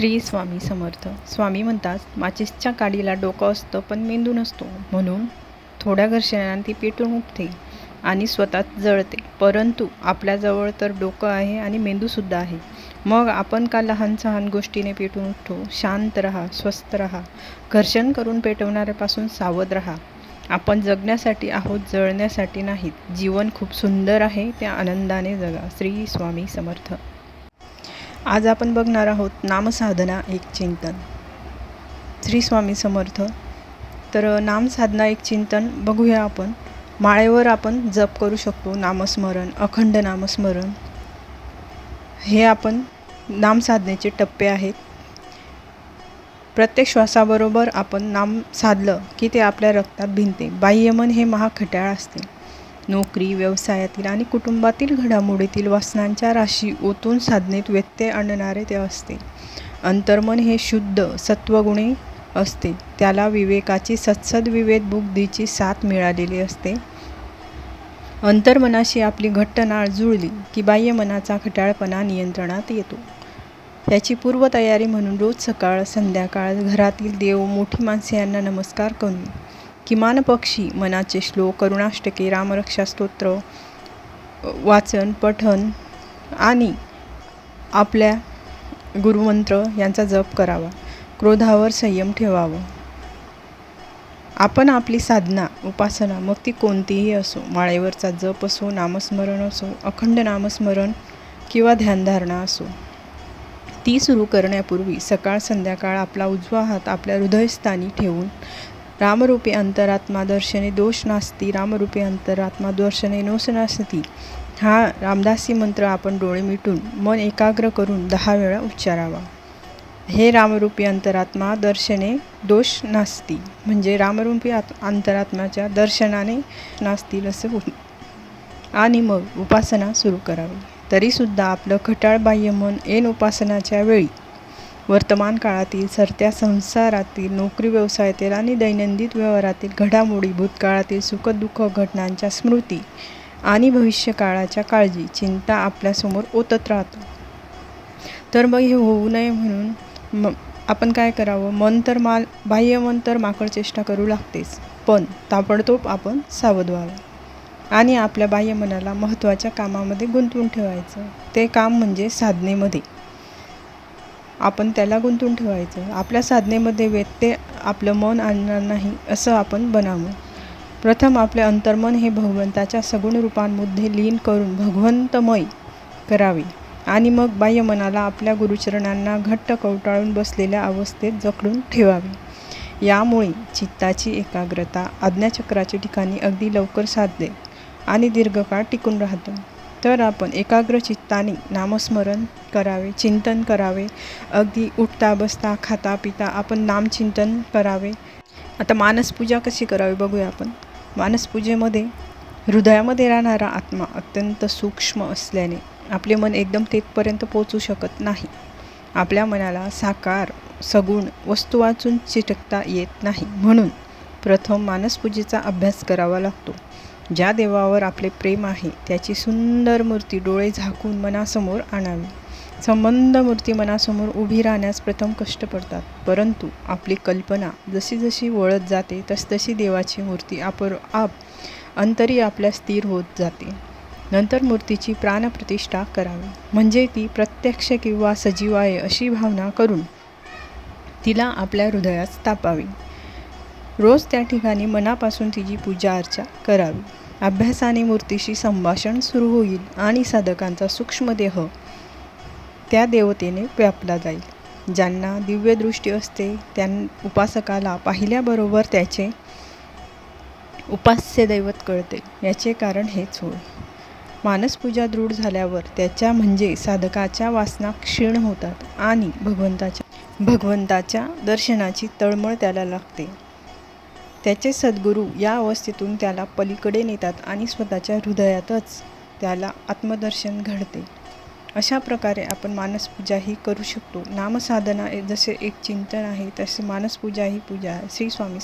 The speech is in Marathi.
श्री स्वामी समर्थ. स्वामी म्हणतात माचिसच्या काडीला डोकं असतं पण मेंदू नसतो. म्हणून थोड्या घर्षणाने ती पेटून उठते आणि स्वतः जळते. परंतु आपल्याजवळ तर डोकं आहे आणि मेंदूसुद्धा आहे. मग आपण का लहान सहान गोष्टीने पेटून उठतो? शांत रहा स्वस्थ रहा. घर्षण करून पेटवणाऱ्यापासून सावध रहा. आपण जगण्यासाठी आहोत जळण्यासाठी नाहीत. जीवन खूप सुंदर आहे त्या आनंदाने जगा. श्री स्वामी समर्थ. आज आपण बघणार आहोत नामसाधना एक चिंतन. श्री स्वामी समर्थ. तर नामसाधना एक चिंतन बघूया आपण. माळेवर आपण जप करू शकतो नामस्मरण अखंड नामस्मरण. हे आपण नामसाधनेचे टप्पे आहेत. प्रत्येक श्वासाबरोबर आपण नाम साधलं की ते आपल्या रक्तात भिनते. बाह्यमन हे महाखट्याळ असते. नोकरी व्यवसायातील आणि कुटुंबातील घडामोडीतील वासनांच्या राशी ओतून साधनेत व्यत्यय आणणारे ते असते. अंतर्मन हे शुद्ध सत्वगुणे असते. त्याला विवेकाची सत्सद विवेद बुद्धीची साथ मिळालेली असते. अंतर्मनाशी आपली घट्ट नाळ जुळली की बाह्यमनाचा खटाळपणा नियंत्रणात येतो. त्याची पूर्वतयारी म्हणून रोज सकाळ संध्याकाळ घरातील देव मोठी माणसे यांना नमस्कार करून किमान पक्षी मनाचे श्लोक करुणाष्टके रामरक्षा स्तोत्र वाचन पठन आणि आपल्या गुरुमंत्र यांचा जप करावा. क्रोधावर संयम ठेवावा. आपण आपली साधना उपासना मग ती कोणतीही असो माळेवरचा जप असो नामस्मरण असो अखंड नामस्मरण किंवा ध्यानधारणा असो ती सुरू करण्यापूर्वी सकाळ संध्याकाळ आपला उजवा हात आपल्या हृदयस्थानी ठेवून रामरूपी अंतरात्मा दर्शने दोष नास्ती रामरूपी अंतरात्मा दर्शने नोस नास्ती. हा रामदासी मंत्र आपण डोळे मिटून मन एकाग्र करून दहा वेळा उच्चारावा. हे रामरूपी अंतरात्मा दर्शने दोष नास्ती. म्हणजे रामरूपी आत अंतरात्म्याच्या दर्शनाने नासतील असं आणि मग उपासना सुरू करावी. तरीसुद्धा आपलं खटाळ बाह्य मन ऐन उपासनाच्या वेळी वर्तमान काळातील सरत्या संसारातील नोकरी व्यवसायातील आणि दैनंदिन व्यवहारातील घडामोडी भूतकाळातील सुखदुःख घटनांच्या स्मृती आणि भविष्यकाळाच्या काळजी चिंता आपल्यासमोर ओतत राहतो. तर मग हे होऊ नये म्हणून मग आपण काय करावं? मन तर माल बाह्य मन तर माकड चेष्टा करू लागतेच पण ताबडतोब आपण सावध व्हावं आणि आपल्या बाह्य मनाला महत्त्वाच्या कामामध्ये गुंतवून ठेवायचं. ते काम म्हणजे साधनेमध्ये. आपण त्याला गुंतून ठेवायचं. आपल्या साधनेमध्ये व्यत्यय आपलं मन आणणार नाही असं आपण बनावं. प्रथम आपले अंतर्मन हे भगवंताच्या सगुण रूपांमध्ये लीन करून भगवंतमय करावे आणि मग बाह्य मनाला आपल्या गुरुचरणांना घट्ट कवटाळून बसलेल्या अवस्थेत जखडून ठेवावे. यामुळे चित्ताची एकाग्रता आज्ञाचक्राच्या ठिकाणी अगदी लवकर साधते आणि दीर्घकाळ टिकून राहतं. तर आपण एकाग्र चित्ताने नामस्मरण करावे चिंतन करावे. अगदी उठता बसता खाता पिता आपण नामचिंतन करावे. आता मानसपूजा कशी करावी बघूया आपण. मानसपूजेमध्ये हृदयामध्ये राहणारा आत्मा अत्यंत सूक्ष्म असल्याने आपले मन एकदम तेथपर्यंत पोचू शकत नाही. आपल्या मनाला साकार सगुण वस्तू वाचून चिटकता येत नाही. म्हणून प्रथम मानसपूजेचा अभ्यास करावा लागतो. ज्या देवावर आपले प्रेम आहे त्याची सुंदर मूर्ती डोळे झाकून मनासमोर आणावी. संबंध मूर्ती मनासमोर उभी राहण्यास प्रथम कष्ट पडतात परंतु आपली कल्पना जशी जशी वळत जाते तसतशी देवाची मूर्ती आपोआप अंतरी आपल्या स्थिर होत जाते. नंतर मूर्तीची प्राणप्रतिष्ठा करावी. म्हणजे ती प्रत्यक्ष किंवा सजीव आहे अशी भावना करून तिला आपल्या हृदयात स्थापावी. रोज त्या ठिकाणी मनापासून तिची पूजा अर्चा करावी. अभ्यासाने मूर्तीशी संभाषण सुरू होईल आणि साधकांचा सूक्ष्मदेह त्या देवतेने व्यापला जाईल. ज्यांना दिव्यदृष्टी असते त्यां उपासकाला पाहिल्याबरोबर त्याचे उपास्य दैवत कळते. याचे कारण हेच होय. मानसपूजा दृढ झाल्यावर त्याच्या म्हणजे साधकाच्या वासना क्षीण होतात आणि भगवंताच्या भगवंताच्या दर्शनाची तळमळ त्याला लागते. त्याचे सद्गुरू या अवस्थेतून त्याला पलीकडे नेतात आणि स्वतःच्या हृदयातच त्याला आत्मदर्शन घडते. अशा प्रकारे आपण मानसपूजाही करू शकतो. नामसाधना जसे एक चिंतन आहे तसे मानसपूजा ही पूजा आहे. श्री स्वामी